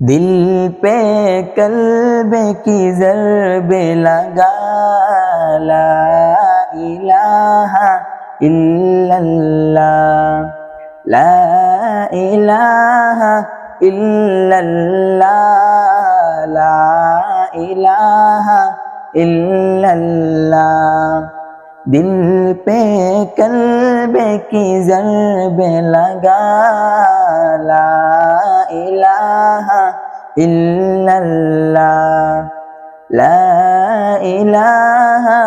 दिल पे कल्ब की जरब लगा ला इलाहा इल्लल्लाह ला इलाहा इल्लल्लाह ला इलाहा इल्लल्लाह दिल पे कल्ब की जरब लगा ला इलाहा ইল্লাল্লাহ লা ইলাহা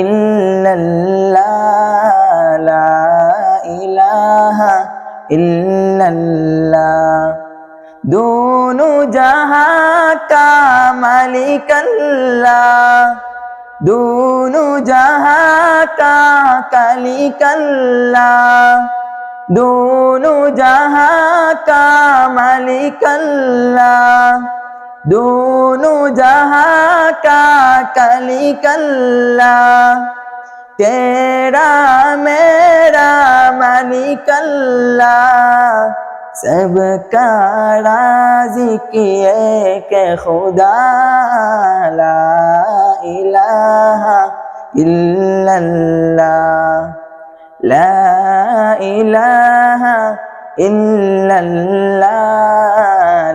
ইল্লাল্লাহ, লা ইলাহা ইল্লাল্লাহ। দুনু জাহা কা মালিক আল্লাহ দুনু জাহা কা কালিক আল্লাহ दोनों जहां का मालिक अल्लाह दोनों जहां का कालिक अल्लाह तेरा मेरा मालिक अल्लाह सबका राजिक एक खुदा ला इलाहा इल्लल्लाह ला ইলাহা ইল্লাল্লাহ,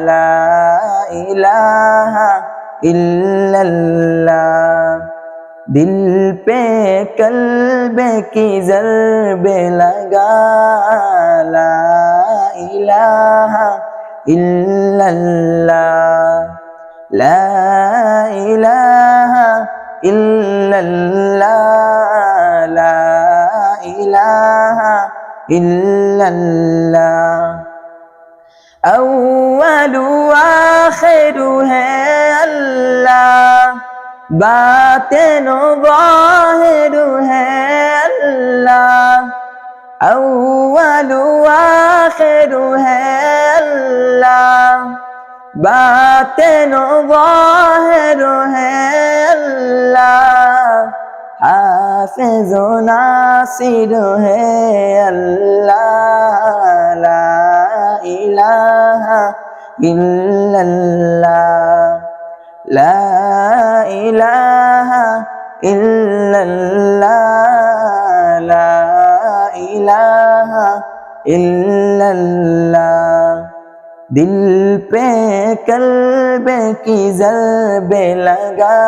লা ইলাহা ইল্লাল্লাহ। দিল পে কলবে কি জরবে লগা, লা ইলাহা ইল্লাল্লাহ। লা ইলাহা ইল্লাল্লাহ إلا الله أول وآخر ہے اللہ باطن و ظاہر ہے اللہ أول وآخر ہے اللہ باطن و ظاہر ہے হাফেজ নাসির হে আল্লাহ, লা ইলাহা ইল্লাল্লাহ, লা ইলাহা ইল্লাল্লাহ, লা ইলাহা ইল্লাল্লাহ। দিল পে কলবে কি জলবে লাগা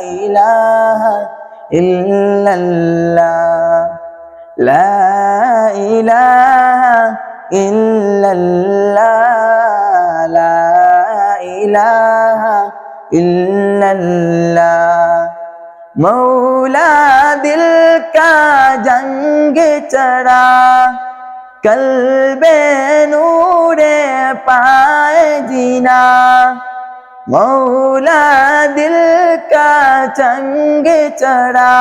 ইলাহ ইহ ইহ ইলাহা মৌলা দিল কা জঙ্গ চড়া। কলবে নূরে পায় জিনা। মৌলা দিল चंग चढ़ा,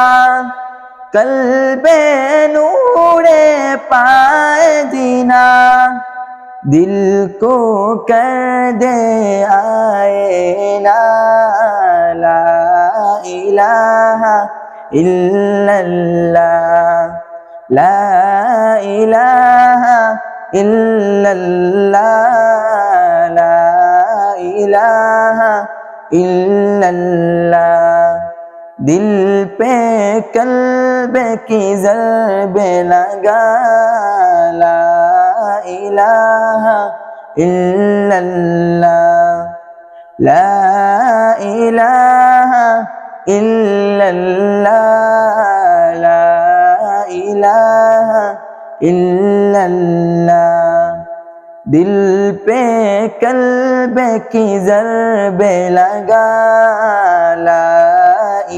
कल्बे नूरे पाए जीना। दिल को कर दे आए ना, ला इलाहा इल्लल्लाह, ला इल्लल्लाह ला इल्लल्लाह। दिल पे कल्ब की जरब लगा ला इलाहा इल्लल्लाह ला इलाहा इल्लल्लाह ला इलाहा इल्लल्लाह दिल पे कल्ब की जरब लगा ला